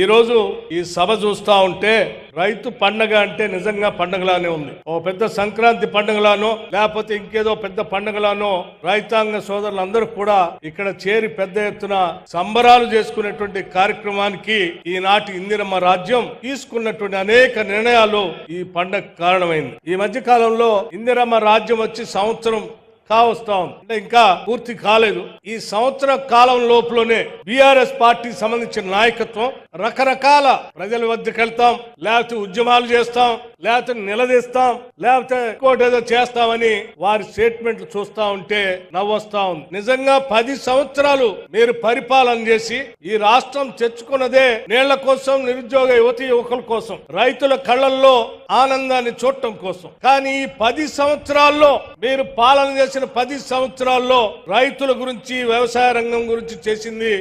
ఈరోజు ఈ సభ చూస్తా ఉంటే రైతు పండగ అంటే నిజంగా పండగలానే ఉంది. ఓ పెద్ద సంక్రాంతి పండుగలానో లేకపోతే ఇంకేదో పెద్ద పండుగలానో రైతాంగ సోదరులందరూ కూడా ఇక్కడ చేరి పెద్ద ఎత్తున సంబరాలు చేసుకునేటువంటి కార్యక్రమానికి ఈనాటి ఇందిరమ్మ రాజ్యం తీసుకున్నటువంటి అనేక నిర్ణయాలు ఈ పండగ కారణమైంది. ఈ మధ్య కాలంలో ఇందిరమ్మ రాజ్యం వచ్చి సంవత్సరం కావస్తా ఉంది అంటే ఇంకా పూర్తి కాలేదు. ఈ సంవత్సర కాలం లోపలనే బీఆర్ఎస్ పార్టీ సంబంధించిన నాయకత్వం రకరకాల ప్రజల వద్దకు వెళ్తాం. లేకపోతే ఉద్యమాలు చేస్తాం. లేకపోతే నిలదీస్తాం లేకపోతే ఇంకోటి ఏదో చేస్తామని వారి స్టేట్మెంట్లు చూస్తా ఉంటే నవ్వొస్తా ఉంది. నిజంగా పది సంవత్సరాలు మీరు పరిపాలన చేసి ఈ రాష్ట్రం తెచ్చుకున్నదే నీళ్ళ కోసం నిరుద్యోగ యువతి యువకుల కోసం రైతుల కళ్ళల్లో ఆనందాన్ని చూడటం కోసం. కానీ ఈ పది సంవత్సరాల్లో మీరు పాలన చేసిన పది సంవత్సరాల్లో రైతుల గురించి వ్యవసాయ రంగం గురించి చేసింది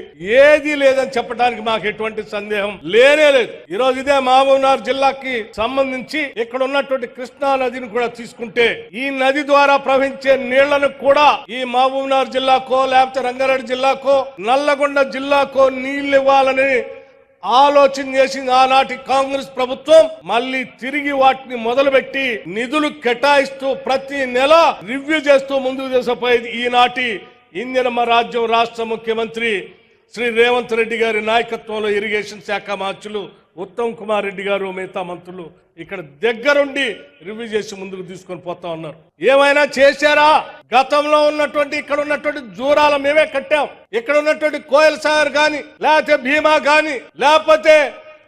ఏది లేదని చెప్పడానికి మాకు ఎటువంటి సందేహం లేనే లేదు. ఈ రోజు ఇదే మహబూబ్నగర్ జిల్లాకి సంబంధించి ఇక్కడ ఉన్నటువంటి కృష్ణా నదిని కూడా తీసుకుంటే ఈ నది ద్వారా ప్రవహించే నీళ్ళను కూడా ఈ మహబూబ్నగర్ జిల్లాకో లేకపోతే రంగారెడ్డి జిల్లాకో నల్లగొండ జిల్లాకో నీళ్ళు ఇవ్వాలని ఆలోచన చేసింది ఆనాటి కాంగ్రెస్ ప్రభుత్వం. మళ్ళీ తిరిగి వాటిని మొదలుపెట్టి నిధులు కేటాయిస్తూ ప్రతి నెల రివ్యూ చేస్తూ ముందుకు తీసుకుపోయేది ఈనాటి ఇందిరమ్మ రాజ్యం రాష్ట్ర ముఖ్యమంత్రి శ్రీ రేవంత్ రెడ్డి గారి నాయకత్వంలో ఇరిగేషన్ శాఖ మార్చులు ఉత్తమ్ కుమార్ రెడ్డి గారు మిగతా మంత్రులు ఇక్కడ దగ్గరుండి రివ్యూ చేసి ముందుకు తీసుకొని పోతా ఉన్నారు. ఏమైనా చేశారా? గతంలో ఉన్నటువంటి ఇక్కడ ఉన్నటువంటి జూరాల మేమే కట్టాం. ఇక్కడ ఉన్నటువంటి కోయల్ సాగర్ గాని లేకపోతే భీమా గాని లేకపోతే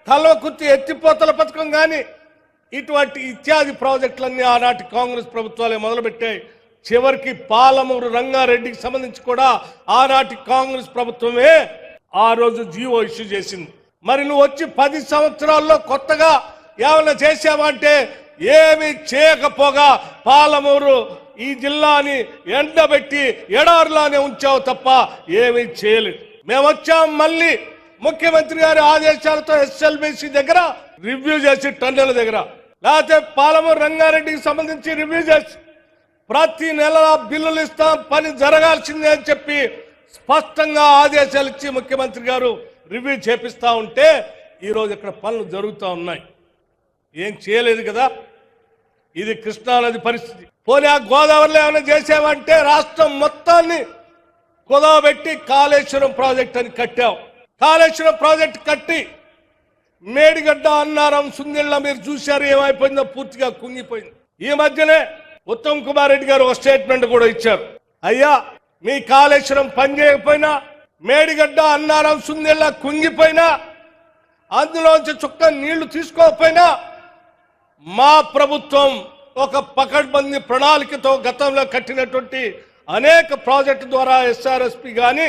కల్వకుర్తి ఎత్తిపోతల పథకం గాని ఇటువంటి ఇత్యాది ప్రాజెక్టులన్నీ ఆనాటి కాంగ్రెస్ ప్రభుత్వాలే మొదలుపెట్టాయి. చివరికి పాలమూరు రంగారెడ్డికి సంబంధించి కూడా ఆనాటి కాంగ్రెస్ ప్రభుత్వమే ఆ రోజు జీవో ఇష్యూ చేసింది. మరి నువ్వు వచ్చి పది సంవత్సరాల్లో కొత్తగా ఏమైనా చేసావంటే ఏమి చేయకపోగా పాలమూరు ఈ జిల్లాని ఎండబెట్టి ఎడారులానే ఉంచావు తప్ప ఏమీ చేయలేదు. మేము వచ్చాం మళ్ళీ ముఖ్యమంత్రి గారి ఆదేశాలతో ఎస్ఎల్బిసి దగ్గర రివ్యూ చేసి టన్నెల దగ్గర. లేకపోతే పాలమూరు రంగారెడ్డికి సంబంధించి రివ్యూ చేసి ప్రతి నెల బిల్లులు ఇస్తాం పని జరగాల్సిందే అని చెప్పి స్పష్టంగా ఆదేశాలు ఇచ్చి ముఖ్యమంత్రి గారు రివ్యూ చేపిస్తూ ఉంటే ఈరోజు ఇక్కడ పనులు జరుగుతూ ఉన్నాయి. ఏం చేయలేదు కదా? ఇది కృష్ణానది పరిస్థితి. పోనీ ఆ గోదావరిలో ఏమైనా చేసామంటే రాష్ట్రం మొత్తాన్ని కుదవబెట్టి కాళేశ్వరం ప్రాజెక్ట్ అని కట్టాం కాళేశ్వరం ప్రాజెక్ట్ కట్టి మేడిగడ్డ అన్నారం సుందిళ్ళ మీరు చూశారు ఏమైపోయిందో పూర్తిగా కుంగిపోయింది. ఈ మధ్యనే ఉత్తమ్ కుమార్ రెడ్డి గారు ఒక స్టేట్మెంట్ కూడా ఇచ్చారు. అయ్యా మీ కాళేశ్వరం పని చేయకపోయినా మేడిగడ్డ అన్నారం సుందిళ్ళ కుంగిపోయినా అందులోంచి చుక్క నీళ్ళు తీసుకోకపోయినా మా ప్రభుత్వం ఒక పకడ్బందీ ప్రణాళికతో గతంలో కట్టినటువంటి అనేక ప్రాజెక్టు ద్వారా ఎస్ఆర్ఎస్పి కానీ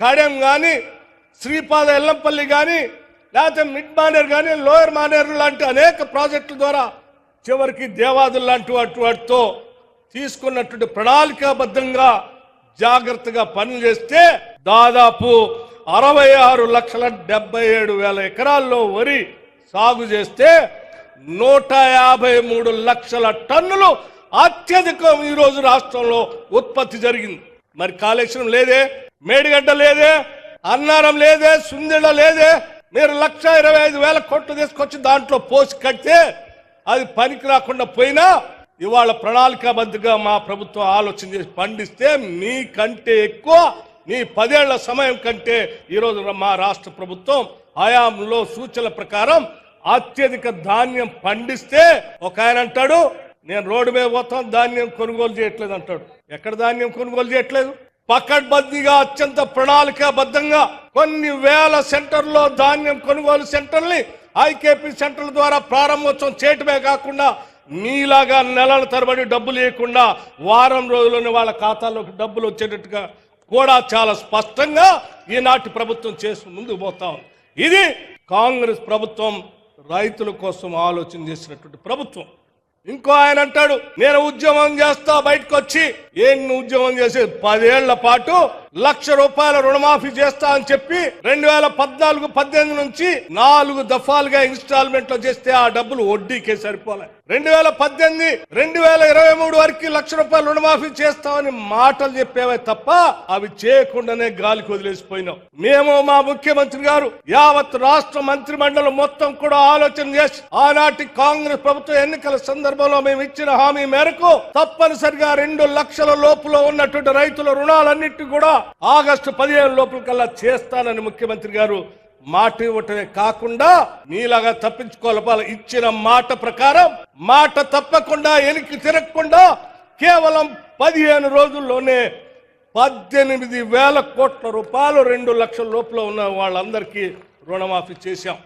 కాడెం కానీ శ్రీపాద ఎల్లంపల్లి కానీ లేకపోతే మిడ్ మానేర్ కానీ లోయర్ మానేర్ లాంటి అనేక ప్రాజెక్టుల ద్వారా చివరికి దేవాదులు లాంటి వాటి వాటితో తీసుకున్నటువంటి ప్రణాళికాబద్ధంగా జాగ్రత్తగా పనులు చేస్తే దాదాపు అరవై ఆరు లక్షల డెబ్బై ఏడు వేల ఎకరాల్లో వరి సాగు చేస్తే నూట యాభై మూడు లక్షల టన్నులు అత్యధికం ఈరోజు రాష్ట్రంలో ఉత్పత్తి జరిగింది. మరి కాళేశ్వరం లేదే మేడిగడ్డ లేదే అన్నారం లేదే సుందిళ్ళ లేదే మీరు లక్ష ఇరవై ఐదు వేల కోట్లు తీసుకొచ్చి దాంట్లో పోసి కడితే అది పనికి రాకుండా పోయినా ఇవాళ ప్రణాళికాబద్ధంగా మా ప్రభుత్వం ఆలోచన చేసి పండిస్తే మీకంటే ఎక్కువ మీ పదేళ్ళ సమయం కంటే ఈరోజు మా రాష్ట్ర ప్రభుత్వం హయాంలో సూచనల ప్రకారం అత్యధిక ధాన్యం పండిస్తే ఒక ఆయన అంటాడు నేను రోడ్డు మీద పోతాం ధాన్యం కొనుగోలు చేయట్లేదు అంటాడు. ఎక్కడ ధాన్యం కొనుగోలు చేయట్లేదు? పకడ్బందీగా అత్యంత ప్రణాళికాబద్ధంగా కొన్ని వేల సెంటర్లో ధాన్యం కొనుగోలు సెంటర్ని ఐకేపీ సెంటర్ల ద్వారా ప్రారంభోత్సవం చేయటమే కాకుండా మీలాగా నెలల తరబడి డబ్బులు లేకుండా వారం రోజుల్లోనే వాళ్ళ ఖాతాలోకి డబ్బులు వచ్చేటట్టుగా కూడా చాలా స్పష్టంగా ఈనాటి ప్రభుత్వం చేసి ముందుకు పోతా ఇది కాంగ్రెస్ ప్రభుత్వం రైతుల కోసం ఆలోచన చేసినటువంటి ప్రభుత్వం. ఇంకో ఆయన అంటాడు నేను ఉద్యమం చేస్తా బయటకు వచ్చి ఏం ఉద్యమం చేసేది? పదేళ్ళ పాటు లక్ష రూపాయల రుణమాఫీ చేస్తా అని చెప్పి రెండు వేల పద్నాలుగు పద్దెనిమిది నుంచి నాలుగు దఫాలుగా ఇన్స్టాల్మెంట్లో చేస్తే ఆ డబ్బులు వడ్డీకే సరిపోలే. రెండు వేల పద్దెనిమిది రెండు వేల ఇరవై మూడు వరకు లక్ష రూపాయలు రుణమాఫీ చేస్తామని మాటలు చెప్పేవే తప్ప అవి చేయకుండానే గాలికి వదిలేసిపోయినాం మేము మా ముఖ్యమంత్రి గారు యావత్ రాష్ట్ర మంత్రి మండలి మొత్తం కూడా ఆలోచన చేసి ఆనాటి కాంగ్రెస్ ప్రభుత్వ ఎన్నికల సందర్భంలో మేము ఇచ్చిన హామీ మేరకు తప్పనిసరిగా రెండు లక్షల లోపులో ఉన్నటువంటి రైతుల రుణాలన్నిటి కూడా ఆగస్టు పదిహేను లోపల కల్లా చేస్తానని ముఖ్యమంత్రి గారు మాట ఇవ్వటమే కాకుండా నీలాగా తప్పించుకోవాలి. ఇచ్చిన మాట ప్రకారం మాట తప్పకుండా వెనక్కి తిరగకుండా కేవలం పదిహేను రోజుల్లోనే పద్దెనిమిది వేల కోట్ల రూపాయలు రెండు లక్షల లోపల ఉన్న వాళ్ళందరికీ రుణమాఫీ చేశాం.